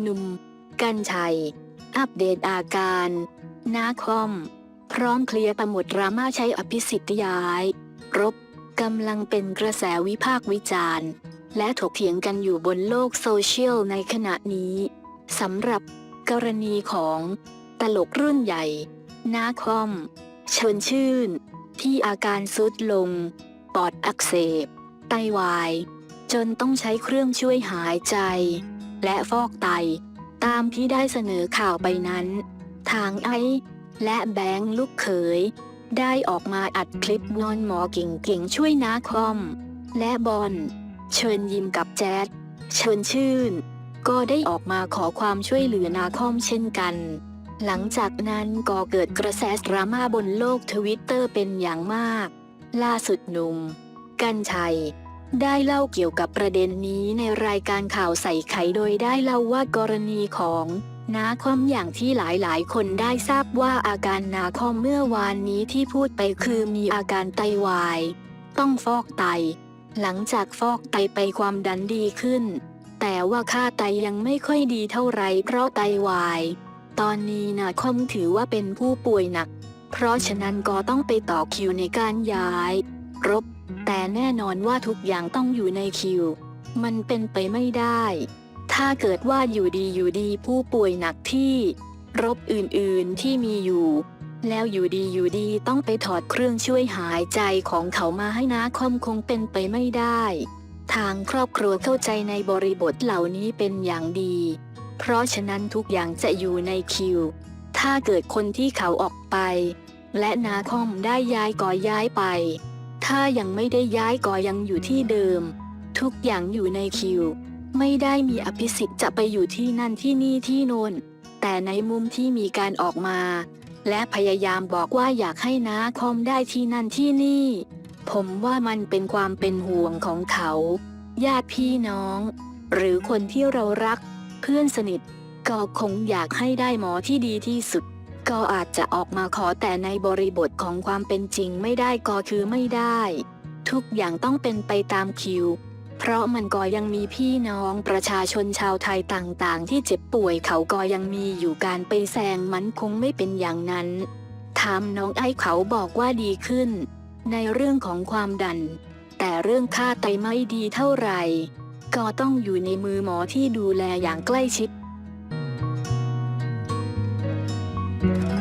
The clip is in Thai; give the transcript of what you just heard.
หนุ่ม กันชัย อัปเดตอาการ นาคอม พร้อมเคลียร์ตำรวจดราม่าใช้อภิสิทธิ์ย้าย รบกำลังเป็นกระแสวิพากษ์วิจารณ์ และถกเถียงกันอยู่บนโลกโซเชียลในขณะนี้สำหรับกรณีของตลกรุ่นใหญ่ นาคอม เชิญชื่น ที่อาการซุดลง ปอดอักเสบ ไตวาย จนต้องใช้เครื่องช่วยหายใจ และฟอกไต ตามที่ได้เสนอข่าวไปนั้น ทางไอและแบงค์ลูกเขย ได้ออกมาอัดคลิปวอนหมอเก่งๆช่วยนาคอม และบอลเชิญยิ้มกับแจ๊ดเชิญชื่น ก็ได้ออกมาขอความช่วยเหลือนาคอมเช่นกัน หลังจากนั้นก็เกิดกระแสดราม่าบนโลกทวิตเตอร์เป็นอย่างมาก ล่าสุดหนุ่ม กันชัย ได้เล่าเกี่ยวกับประเด็นนี้ในรายการข่าวใส่ไข่โดยได้เล่าว่ากรณีของนาคอมอย่างที่หลายๆ คนได้ทราบว่าอาการนาคอมเมื่อวานนี้ที่พูดไปคือมีอาการไตวาย ต้องฟอกไต หลังจากฟอกไตไปความดันดีขึ้น แต่ว่าค่าไตยังไม่ค่อยดีเท่าไหรเพราะไตวาย ตอนนี้นาคอมถือว่าเป็นผู้ป่วยหนัก เพราะฉะนั้นก็ต้องไปต่อคิวในการย้าย รบ แต่แน่นอนว่าทุกอย่างต้องอยู่ในคิว มันเป็นไปไม่ได้ ถ้าเกิดว่าอยู่ดีอยู่ดีผู้ป่วยหนักที่ รบอื่นๆที่มีอยู่ แล้วอยู่ดีอยู่ดีต้องไปถอดเครื่องช่วยหายใจของเขามาให้นาคอมคงเป็นไปไม่ได้ ทางครอบครัวเข้าใจในบริบทเหล่านี้เป็นอย่างดี เพราะฉะนั้นทุกอย่างจะอยู่ในคิว ถ้าเกิดคนที่เขาออกไป และนาคอมได้ย้ายก็ย้ายไป ถ้ายังไม่ได้ย้ายก็ยังอยู่ที่เดิม ทุกอย่างอยู่ในคิว ไม่ได้มีอภิสิทธิ์จะไปอยู่ที่นั่นที่นี่ที่โน่นแต่ในมุมที่มีการออกมา และพยายามบอกว่าอยากให้นาคอมได้ที่นั่นที่นี่ ผมว่ามันเป็นความเป็นห่วงของเขา ญาติพี่น้อง หรือคนที่เรารัก เพื่อนสนิทก็คงอยากให้ได้หมอที่ดีที่สุด ก็อาจจะออกมาขอแต่ในบริบทของความเป็นจริงไม่ได้ก็คือไม่ได้ ทุกอย่างต้องเป็นไปตามคิว เพราะมันก็ยังมีพี่น้องประชาชนชาวไทยต่างๆ ที่เจ็บป่วยเขาก็ยังมีอยู่การไปแซงมันคงไม่เป็นอย่างนั้นถามน้องไอ้เขาบอกว่าดีขึ้น ในเรื่องของความดัน แต่เรื่องค่าไตไม่ดีเท่าไหร่ ก็ต้องอยู่ในมือหมอที่ดูแลอย่างใกล้ชิด Thank you.